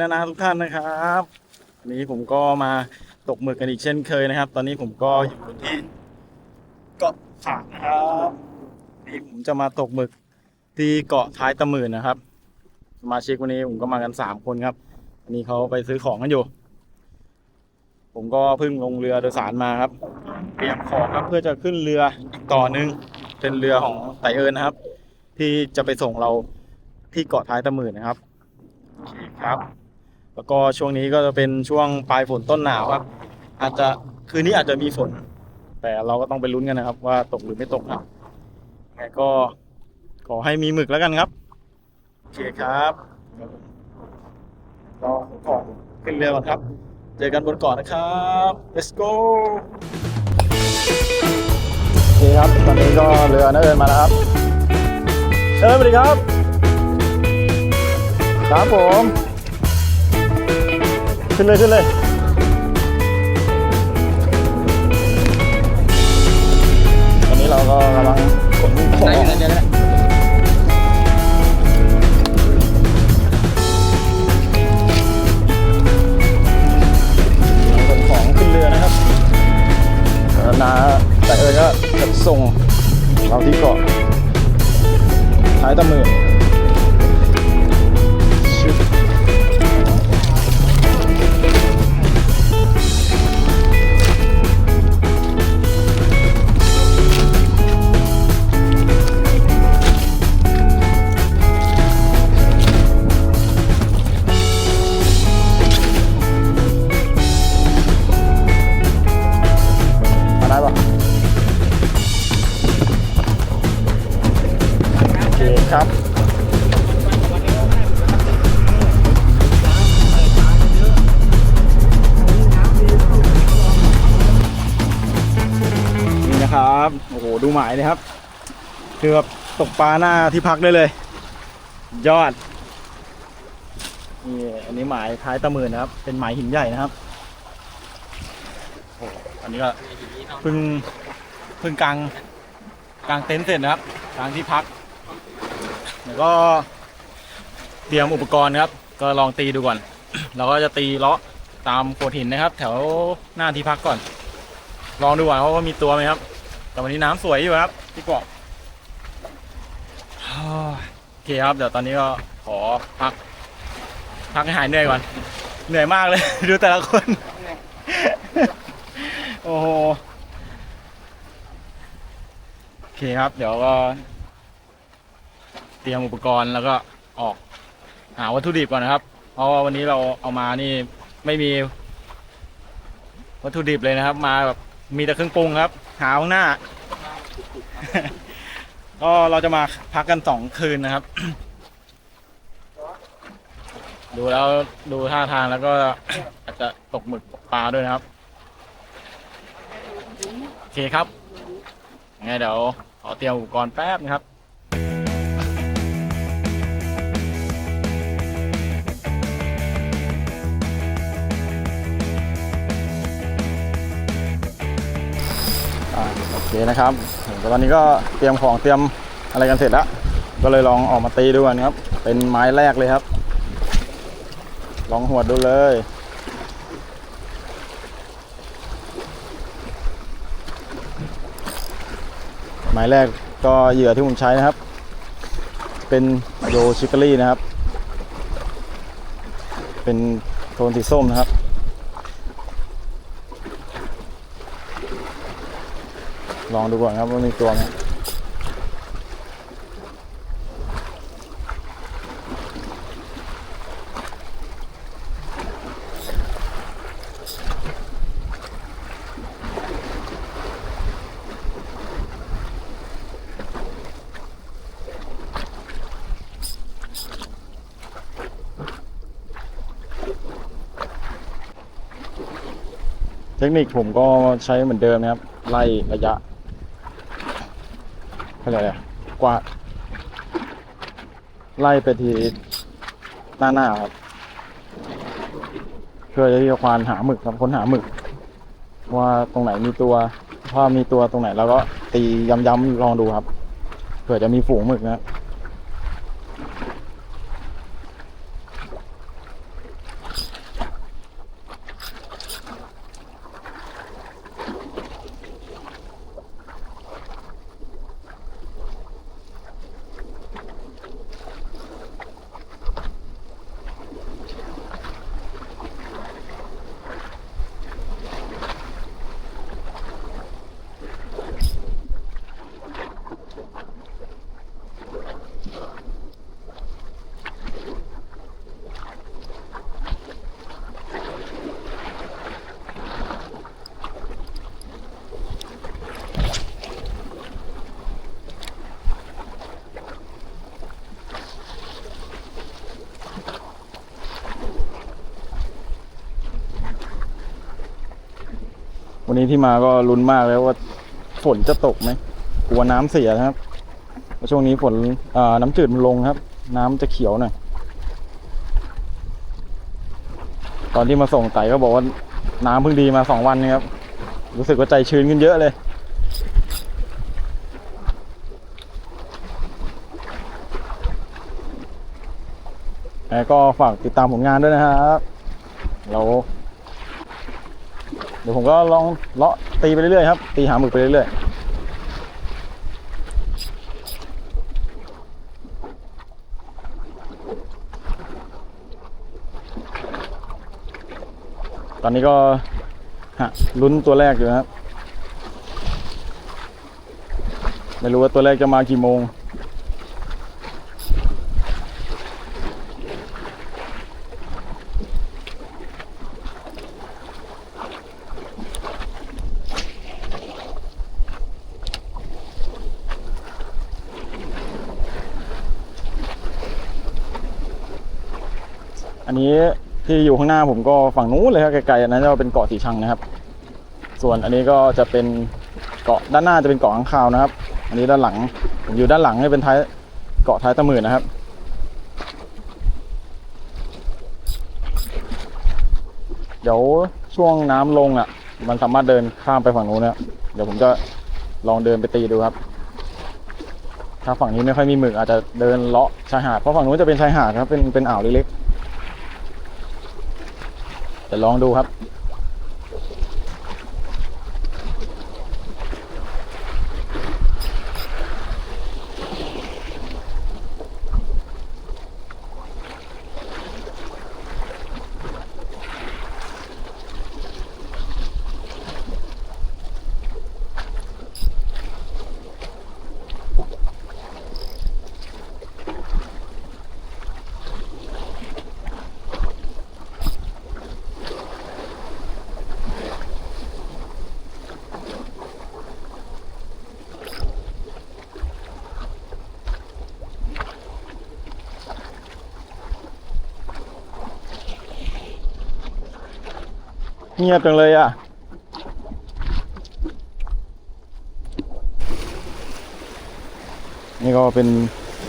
นะนะทุกท่านนะครับวันนี้ผมก็มาตกหมึกกันอีกเช่นเคยนะครับ ตอนนี้ผมก็อยู่ที่เกาะขาดนะครับนี่ผมจะมาตกหมึกที่เกาะท้ายตะหมื่นนะครับ สมาชิกวันนี้ผมก็มากันสามคนครับวันนี้เขาไปซื้อของกันอยู่ ผมก็เพิ่งลงเรือโดยสารมาครับเตรียมของครับเพื่อจะขึ้นเรืออีกต่อหนึ่งเป็นเรือของไตเอิญนะครับ ที่จะไปส่งเราที่เกาะท้ายตะหมื่นนะครับครับ แล้วก็ช่วงนี้ก็จะเป็นช่วงปลายฝนต้นหนาวครับ อาจจะคืนนี้อาจจะมีฝน แต่เราก็ต้องไปลุ้นกันนะครับ ว่าตกหรือไม่ตกนะยังไงก็ขอให้มีหมึกแล้วกันครับโอเคครับรอก็ขอขึ้นเรือก่อนครับ เจอกันบนเกาะนะครับ let's go โอเคครับ ตอนนี้ก็เรือน่าเดินมาแล้วครับ เออสวัสดีครับ ครับผม ขึ้นเลยขึ้นเลยตอนนี้เราก็กำลังขนของขนของขึ้นเรือนะครับแล้วนาแต่เอิญก็จะส่งเราที่เกาะท้ายตะมือ นะครับโอ้โหดูหมายเลยครับคือแบบตกปลาหน้าที่พักได้เลย ยอดนี่อันนี้หมายท้ายตะหมื่นนะครับ เป็นหมายหินใหญ่นะครับโอ้โหอันนี้ก็เพิ่งเพิ่งกลางกลางเต็นท์เสร็จนะครับกลางที่พักแล้วก็เตรียมอุปกรณ์ครับ ก็ลองตีดูก่อน เราก็จะตีเลาะตามโขดหินนะครับ แถวหน้าที่พักก่อน ลองดูก่อนว่ามีตัวไหมครับ แต่วันนี้น้ำสวยอยู่ครับที่เกาะโอเคครับเดี๋ยวตอนนี้ก็ขอพัก พักให้หายเหนื่อยก่อน เหนื่อยมากเลย ดูแต่ละคน โอ้โหโอเคครับ เดี๋ยวก็เตรียมอุปกรณ์แล้วก็ออก หาวัตถุดิบก่อนนะครับ เพราะว่าวันนี้เราเอามานี่ไม่มี วัตถุดิบเลยนะครับ มาแบบมีแต่เครื่องปรุงครับ หาข้างหน้า ก็เราจะมาพักกันสองคืนนะครับ ดูแล้วดูท่าทางแล้วก็อาจจะตกหมึกตกปลาด้วยนะครับ โอเคครับงั้นเดี๋ยวขอเตรียมอุปกรณ์แป๊บนะครับ นะครับตอนนี้ก็เตรียมของเตรียมอะไรกันเสร็จแล้ว ก็เลยลองออกมาตีดูกันครับ เป็นไม้แรกเลยครับ ลองหวดดูเลยหมายแรกก็เหยื่อที่ผมใช้นะครับ เป็นโยชิคารี่นะครับ เป็นโทนสีส้มนะครับ ลองดูก่อนครับว่ามีตัวไหมเทคนิคผมก็ใช้เหมือนเดิมนะครับ ไล่ระยะ เขาเรียกอะกวาดไล่ไปทีหน้าหน้าครับเพื่อที่จะควานหาหมึกครับค้นหาหมึก ว่าตรงไหนมีตัว ถ้ามีตัวตรงไหนเราก็ตีย้ำๆลองดูครับเผื่อจะมีฝูงหมึกนะ วันนี้ที่มาก็ลุ้นมากแล้วว่าฝนจะตกไหมกลัวน้ำเสียนะครับช่วงนี้ฝนน้ำจืดมันลงครับ น้ำจะเขียวหน่อยตอนที่มาส่งไต่ก็บอกว่าน้ำเพิ่งดีมาสองวันนะครับ รู้สึกว่าใจชื้นขึ้นเยอะเลย แล้วก็ฝากติดตามผลงานด้วยนะครับ เรา ดี๋ยวผมก็ลองเลาะตีไปเรื่อยๆครับ ตีหาหมึกไปเรื่อยๆตอนนี้ก็ฮะลุ้นตัวแรกอยู่ครับ ไม่รู้ว่าตัวแรกจะมากี่โมง อันนี้ที่อยู่ข้างหน้าผมก็ฝั่งนู้นเลยครับไกลๆอันนั้นจะเป็นเกาะสีชังนะครับ ส่วนอันนี้ก็จะเป็นเกาะด้านหน้าจะเป็นเกาะข้างคาวนะครับ อันนี้ด้านหลังผมอยู่ด้านหลังนี่เป็นท้ายเกาะท้ายตะหมื่นนะครับเดี๋ยวช่วงน้ำลงอะ มันสามารถเดินข้ามไปฝั่งนู้นนะเดี๋ยวผมจะลองเดินไปตีดูครับ ถ้าฝั่งนี้ไม่ค่อยมีหมึกอาจจะเดินเลาะชายหาดเพราะฝั่งนู้นจะเป็นชายหาดครับเป็นเป็นอ่าวเล็กๆ จะลองดูครับ เงียบจังเลยอะ นี่ก็เป็น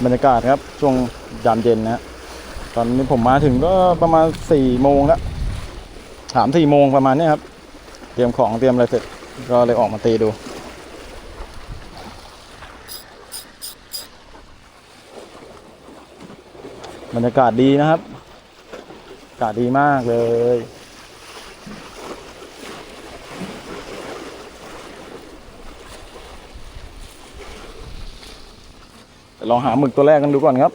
บรรยากาศครับ ช่วงยามเย็นนะตอนนี้ผมมาถึงก็ประมาณสี่โมงแล้วสามสี่โมงประมาณนี้ครับ เตรียมของเตรียมอะไรเสร็จก็เลยออกมาตีดูบรรยากาศดีนะครับ อากาศดีมากเลย เดี๋ยว ลองหาหมึกตัวแรกกันดูก่อนครับ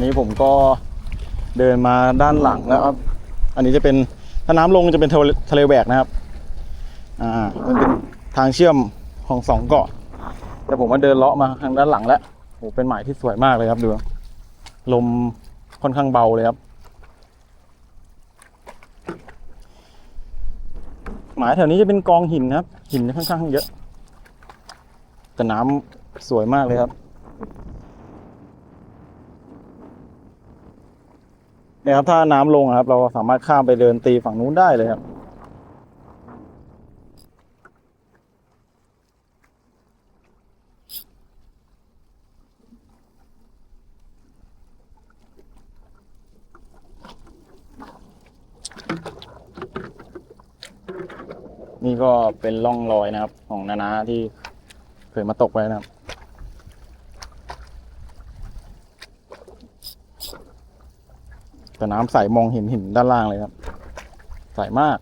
นนี้ผมก็เดินมาด้านหลังแล้วครับ อันนี้จะเป็นถ้าน้ำลงจะเป็นทะเลแหวกนะครับ อ่า มันเป็นทางเชื่อมของสองเกาะ แต่ผมมาเดินเลาะมาทางด้านหลังแล้วโอ้เป็นหมายที่สวยมากเลยครับดูลมค่อนข้างเบาเลยครับ หมายแถวนี้จะเป็นกองหินนะครับ หินค่อนข้างเยอะ แต่น้ำสวยมากเลยครับ นี่ยครับถ้าน้ำลงครับ เราสามารถข้ามไปเดินตีฝั่งนู้นได้เลยครับ นี่ก็เป็นร่องรอยนะครับ ของนานาที่เคยมาตกไว้นะครับ แต่น้ำใสมองเห็นหินด้านล่างเลยครับ ใสมาก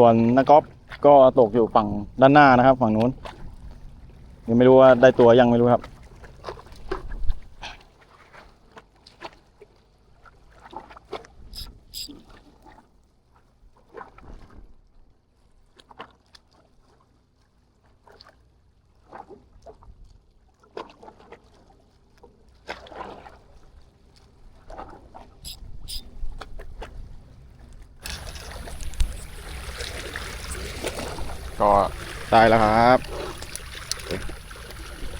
ส่วนนักกอล์ฟก็ตกอยู่ฝั่งด้านหน้านะครับ ฝั่งนู้นยังไม่รู้ว่าได้ตัวยังไม่รู้ครับ ก็ได้แล้วครับ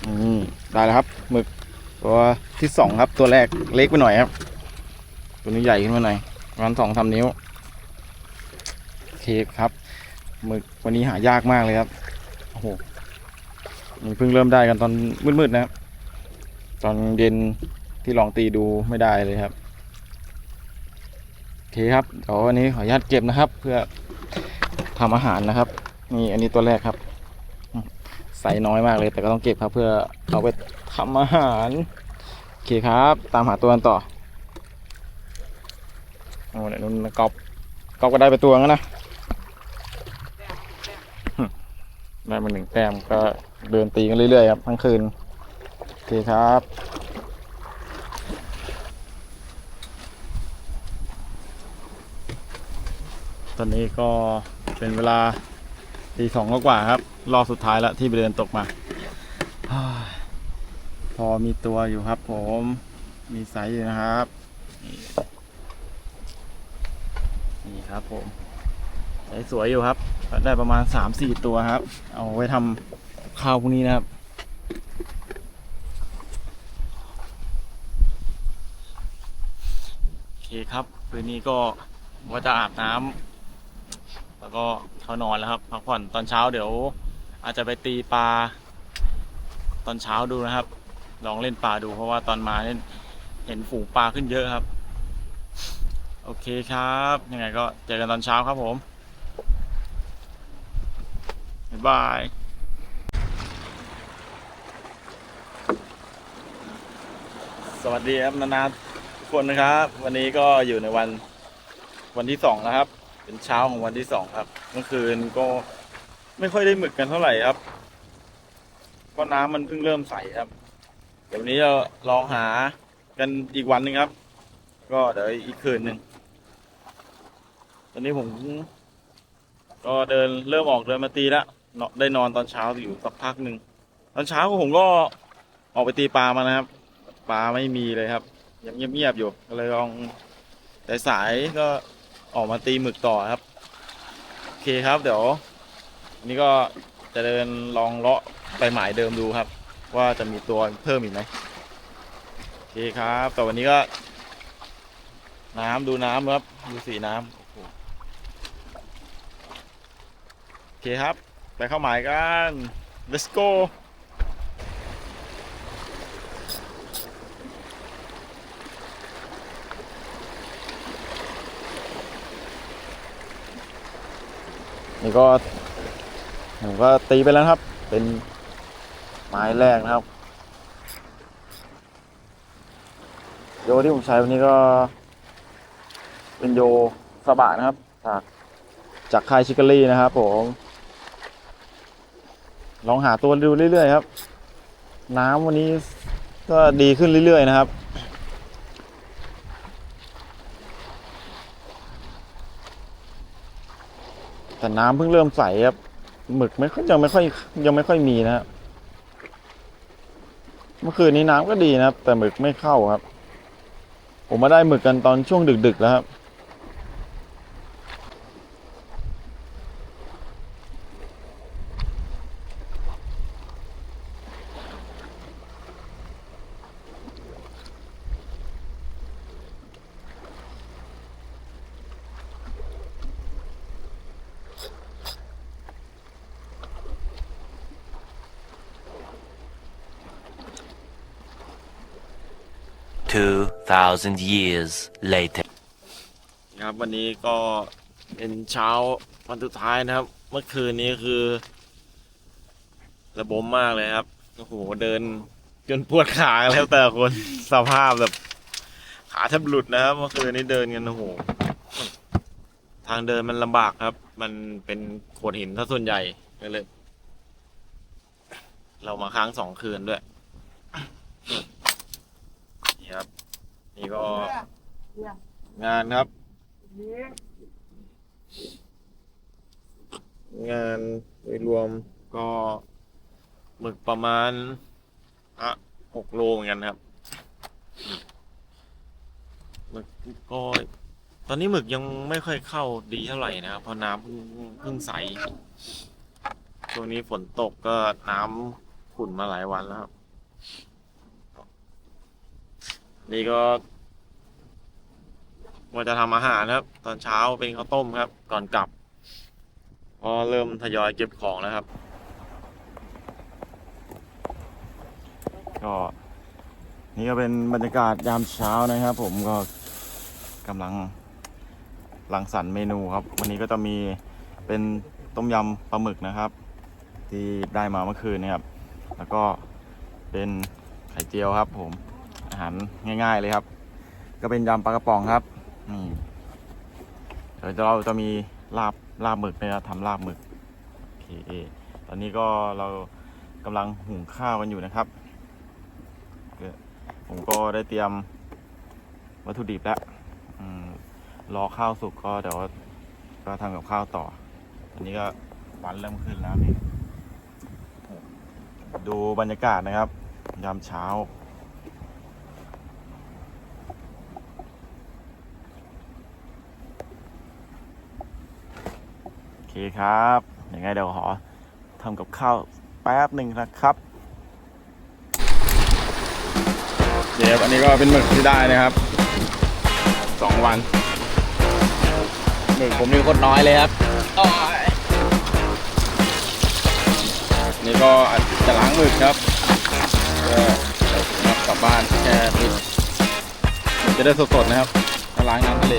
อืมได้แล้วครับหมึกตัวที่สองครับ ตัวแรกเล็กไปหน่อยครับ ตัวนี้ใหญ่ขึ้นมาหน่อยประมาณสองสามนิ้วเคครับหมึกวันนี้หายากมากเลยครับโอ้โหนี่เพิ่งเริ่มได้กันตอนมืดๆนะครับตอนเย็นที่ลองตีดูไม่ได้เลยครับโอเคครับเดี๋ยววันนี้ขออนุญาตเก็บนะครับ เพื่อทำอาหารนะครับ นี่อันนี้ตัวแรกครับ ใส่น้อยมากเลยแต่ก็ต้องเก็บครับ เพื่อเอาไปทำอาหารโอเคครับ ตามหาตัวกันต่อโอ้เนี่ยนุ่นกอบกอบก็ได้ไปตัวแล้วนะได้มาหนึ่งแต้มก็เดินตีกันเรื่อยๆครับทั้งคืนโอเคครับตอนนี้ก็เป็นเวลา ตีสองกว่าครับ รอบสุดท้ายแล้วที่ไปเดินตกมา พอมีตัวอยู่ครับผม มีไซส์อยู่นะครับ นี่ครับผมไซส์สวยอยู่ครับ ได้ประมาณสามสี่ตัวครับ เอาไว้ทำข้าวพวกนี้นะครับโอเคครับคืนนี้ก็ว่าจะอาบน้ำ แล้วก็เขานอนแล้วครับพักผ่อนตอนเช้าเดี๋ยว อาจจะไปตีปลาตอนเช้าดูนะครับ ลองเล่นปลาดูเพราะว่าตอนมาเนี่ยเห็นฝูงปลาขึ้นเยอะครับ โอเคครับยังไงก็เจอกันตอนเช้าครับผมบ๊ายบายสวัสดีครับนานาทุกคนนะครับ วันนี้ก็อยู่ในวันวันที่สองนะครับ เป็นเช้าของวันที่สองครับ เมื่อคืนก็ไม่ค่อยได้หมึกกันเท่าไหร่ครับเพราะน้ำมันเพิ่งเริ่มใสครับ เดี๋ยววันนี้เราลองหากันอีกวันหนึ่งครับ ก็เดี๋ยวอีกคืนหนึ่งตอนนี้ผม ก็เดินเริ่มออกเดินมาตีแล้วเนาะได้นอนตอนเช้าอยู่สักพักหนึ่งตอนเช้าผมก็ออกไปตีปลามานะครับปลาไม่มีเลยครับยังเงียบๆอยู่ก็เลยลองแต่สายๆก็ ออกมาตีหมึกต่อครับ โอเคครับเดี๋ยววันนี้ก็จะเดินลองเลาะไปหมายเดิมดูครับ ว่าจะมีตัวเพิ่มอีกไหมโอเคครับแต่วันนี้ก็ น้ำดูน้ำครับดูสีน้ำโอ้โหโอเคครับ ไปเข้าหมายกัน let's go นี่ก็ผมก็ตีไปแล้วครับ เป็นไม้แรกนะครับ โยที่ผมใช้วันนี้ก็ เป็นโยสบะนะครับ จากจากค่ายชิคกรี่นะครับผมลองหาตัวดูเรื่อยๆครับ น้ำวันนี้ก็ดีขึ้นเรื่อยๆนะครับ แต่น้ำเพิ่งเริ่มใสครับหมึกไม่ค่อยยังไม่ค่อยยังไม่ค่อยมีนะครับเมื่อคืนนี้น้ำก็ดีนะครับ แต่หมึกไม่เข้าครับ ผมมาได้หมึกกันตอนช่วงดึกๆแล้วครับ 2,000 years later. ครับวันนี้ก็เป็นเช้าวันสุดท้ายนะครับ เมื่อคืนนี้คือ ระบมมากเลยครับ โอ้โห เดินจนปวดขาแล้วแต่คนสภาพแบบ ขาแทบหลุดนะครับเมื่อคืนนี้เดินกันโอ้โห ทางเดินมันลำบากครับ มันเป็นโขดหินถ้าส่วนใหญ่ก็เลย เรามาค้างสองคืนด้วย นี่ครับ นี่ก็งานครับ งานโดยรวมก็หมึกประมาณอะหกโลเหมือนกันครับหมึกก็ตอนนี้หมึกยังไม่ค่อยเข้าดีเท่าไหร่นะครับเพราะน้ำเพิ่งเพิ่งใสช่วงนี้ฝนตกก็น้ำขุ่นมาหลายวันแล้วครับ นี่ก็ว่าจะทำอาหารครับ ตอนเช้าเป็นข้าวต้มครับ ก่อนกลับก็เริ่มทยอยเก็บของแล้วครับ ก็นี่ก็เป็นบรรยากาศยามเช้านะครับ ผมก็กำลังรังสรรค์เมนูครับ วันนี้ก็จะมีเป็นต้มยำปลาหมึกนะครับ ที่ได้มาเมื่อคืนนะครับ แล้วก็เป็นไข่เจียวครับผม อาหารง่าย ๆเลยครับ ก็เป็นยำปลากระป๋องครับนี่เดี๋ยวเราจะมีลาบลาบหมึกนะครับทำลาบหมึกโอเคตอนนี้ก็เรากำลังหุงข้าวกันอยู่นะครับผมก็ได้เตรียมวัตถุดิบแล้วอมรอข้าวสุกก็เดี๋ยวก็ทำกับข้าวต่อตอนนี้ก็วันเริ่มขึ้นแล้วนี่ดูบรรยากาศนะครับ ยามเช้า โอเคครับยังไงเดี๋ยวขอทำกับข้าวแป๊บหนึ่งนะครับเดี๋ยวอันนี้ก็เป็นหมึกที่ได้นะครับสองวันหมึกผมนี่โคตรน้อยเลยครับนี่ก็จะล้างหมึกครับกลับบ้านแช่ฟิตหมึกจะได้สดๆนะครับถ้าล้างน้ำทะเล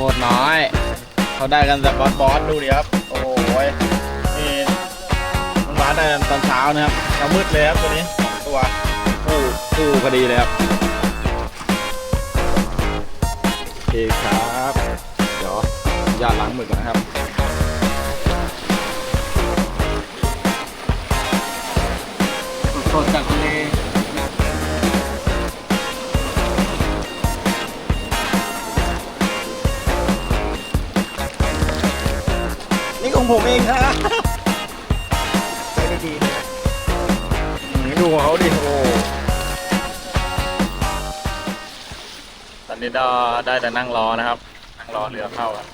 คตรน้อย เขาได้กันจากบอสบอสดูดิครับ โอ้ยนี่มันมาได้ตอนเช้านะครับเช้ามืดเลยครับตัวนี้สองตัวคู่คู่พอดีเลยครับโอเคครับ เดี๋ยว ยาล้างมือก่อนนะครับ นี้ก็ได้แต่นั่งรอนะครับ นั่งรอเรือเข้าอะ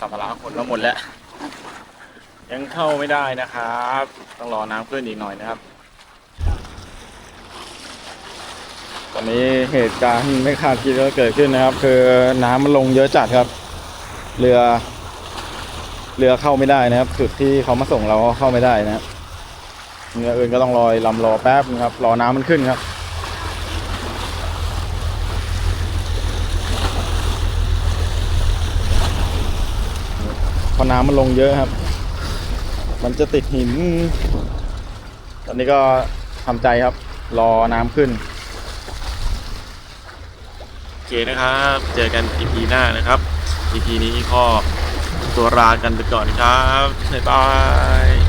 สัมภาระคนก็หมดแล้ว ยังเข้าไม่ได้นะครับ ต้องรอน้ำขึ้นอีกหน่อยนะครับ ตอนนี้เหตุการณ์ไม่คาดคิดก็เกิดขึ้นนะครับ คือน้ำมันลงเยอะจัดครับ เรือ เรือเข้าไม่ได้นะครับ จุดที่เขามาส่งเราก็เข้าไม่ได้นะครับเรืออื่นก็ต้องรอยลำรอแป๊บนึงครับรอน้ำมันขึ้นครับ อน้ำมันลงเยอะครับ มันจะติดหิน ตอนนี้ก็ทำใจครับ รอน้ำขึ้น โอเคนะครับ เจอกัน EP หน้านะครับ EP นี้ก็ตัวลากันไปก่อนครับบ๊ายบาย